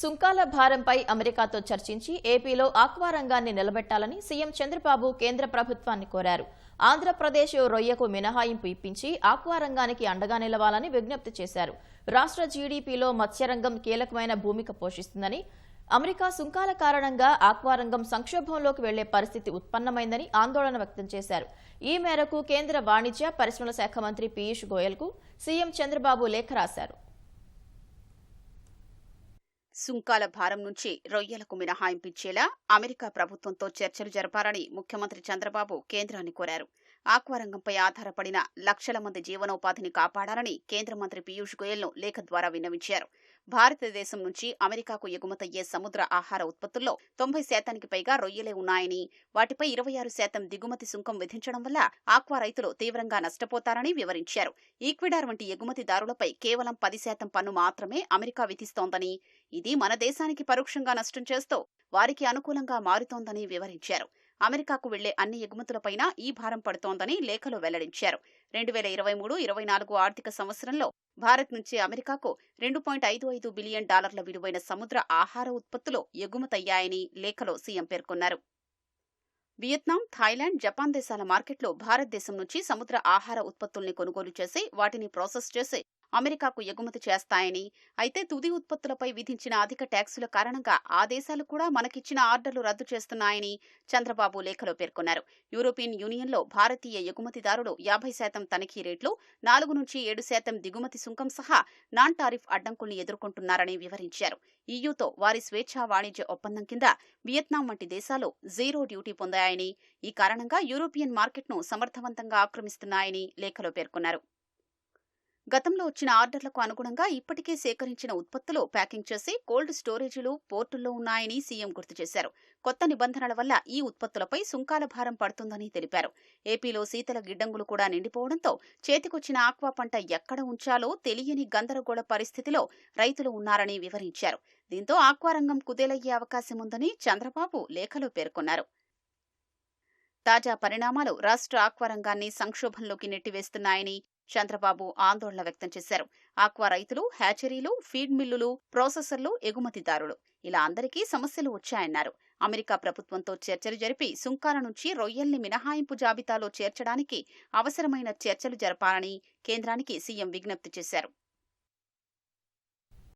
సుంకాల భారంపై అమెరికాతో చర్చించి ఏపీలో ఆక్వా రంగాన్ని నిలబెట్టాలని సీఎం చంద్రబాబు కేంద్ర ప్రభుత్వాన్ని కోరారు. ఆంధ్రప్రదేశ్ రొయ్యకు మినహాయింపు ఇప్పించి ఆక్వా రంగానికి అండగా నిలవాలని విజ్ఞప్తి చేశారు. రాష్ట్ర జీడీపీలో మత్స్యరంగం కీలకమైన భూమిక పోషిస్తుందని అమెరికా సుంకాల కారణంగా ఆక్వా రంగం సంక్షోభంలోకి వెళ్ళే పరిస్థితి ఉత్పన్నమైందని ఆందోళన వ్యక్తం చేశారు. ఈ మేరకు కేంద్ర వాణిజ్య పరిశ్రమల శాఖ మంత్రి పీయూష్ గోయల్కు సీఎం చంద్రబాబు లేఖ రాశారు. సుంకాల భారం నుంచి రొయ్యలకు మినహాయింపించేలా అమెరికా ప్రభుత్వంతో చర్చలు జరపాలని ముఖ్యమంత్రి చంద్రబాబు కేంద్రాన్ని కోరారు. ఆక్వా రంగంపై ఆధారపడిన లక్షల మంది జీవనోపాధిని కాపాడాలని కేంద్ర మంత్రి పీయూష్ గోయల్ను లేఖ ద్వారా విన్నవించారు. భారతదేశం నుంచి అమెరికాకు ఎగుమతయ్యే సముద్ర ఆహార ఉత్పత్తుల్లో తొంభై శాతానికి పైగా రొయ్యలే ఉన్నాయని వాటిపై ఇరవై ఆరు శాతం దిగుమతి సుంకం విధించడం వల్ల ఆక్వా రైతులు తీవ్రంగా నష్టపోతారని వివరించారు. ఈక్విడార్ వంటి ఎగుమతిదారులపై కేవలం పది శాతం పన్ను మాత్రమే అమెరికా విధిస్తోందని ఇది మన దేశానికి పరోక్షంగా నష్టం చేస్తూ వారికి అనుకూలంగా మారుతోందని వివరించారు. అమెరికాకు వెళ్ళే అన్ని ఎగుమతులపైన ఈ భారం పడుతోందని లేఖలో వెల్లడించారు. రెండు వేల ఇరవై మూడు ఇరవై నాలుగు ఆర్థిక సంవత్సరంలో భారత్ నుంచి అమెరికాకు రెండు పాయింట్ ఐదు ఐదు బిలియన్ డాలర్ల విలువైన సముద్ర ఆహార ఉత్పత్తులు ఎగుమతయ్యాయని లేఖలో సీఎం పేర్కొన్నారు. వియత్నాం థాయిలాండ్ జపాన్ దేశాల మార్కెట్లో భారతదేశం నుంచి సముద్ర ఆహార ఉత్పత్తుల్ని కొనుగోలు చేసి వాటిని ప్రాసెస్ చేసి అమెరికాకు ఎగుమతి చేస్తాయని. అయితే తుది ఉత్పత్తులపై విధించిన అధిక ట్యాక్సుల కారణంగా ఆ దేశాలు కూడా మనకిచ్చిన ఆర్డర్లు రద్దు చేస్తున్నాయని చంద్రబాబు లేఖలో పేర్కొన్నారు. యూరోపియన్ యూనియన్లో భారతీయ ఎగుమతిదారులు యాభై శాతం తనిఖీ రేట్లు నాలుగు నుంచి ఏడు శాతం దిగుమతి సుంకం సహా నాన్ టారిఫ్ అడ్డంకుల్ని ఎదుర్కొంటున్నారని వివరించారు. ఈయూతో వారి స్వేచ్ఛా వాణిజ్య ఒప్పందం కింద వియత్నాం వంటి దేశాలు జీరో డ్యూటీ పొందాయని ఈ కారణంగా యూరోపియన్ మార్కెట్ను సమర్థవంతంగా ఆక్రమిస్తున్నాయని లేఖలో పేర్కొన్నారు. గతంలో వచ్చిన ఆర్డర్లకు అనుగుణంగా ఇప్పటికే సేకరించిన ఉత్పత్తులు ప్యాకింగ్ చేసి కోల్డ్ స్టోరేజీలు పోర్టుల్లో ఉన్నాయని సీఎం గుర్తు చేశారు. కొత్త నిబంధనల వల్ల ఈ ఉత్పత్తులపై సుంకాల భారం పడుతుందని తెలిపారు. ఏపీలో శీతల గిడ్డంగులు కూడా నిండిపోవడంతో చేతికొచ్చిన ఆక్వా పంట ఎక్కడ ఉంచాలో తెలియని గందరగోళ పరిస్థితిలో రైతులు ఉన్నారని వివరించారు. దీంతో ఆక్వా రంగం కుదేలయ్యే అవకాశం ఉందని చంద్రబాబు లేఖలో పేర్కొన్నారు. తాజా పరిణామాలు రాష్ట్ర ఆక్వారంగాన్ని సంక్షోభంలోకి నెట్టివేస్తున్నాయని చంద్రబాబు ఆందోళన వ్యక్తం చేశారు. ఆక్వా రైతులు హ్యాచరీలు ఫీడ్ మిల్లులు ప్రాసెసర్లు ఎగుమతిదారులు. ఇలా అందరికీ సమస్యలు వచ్చాయన్నారు. అమెరికా ప్రభుత్వంతో చర్చలు జరిపి సుంకాల నుంచి రొయ్యల్ని మినహాయింపు జాబితాలో చేర్చడానికి అవసరమైన చర్చలు జరపాలని కేంద్రానికి సీఎం విజ్ఞప్తి చేశారు.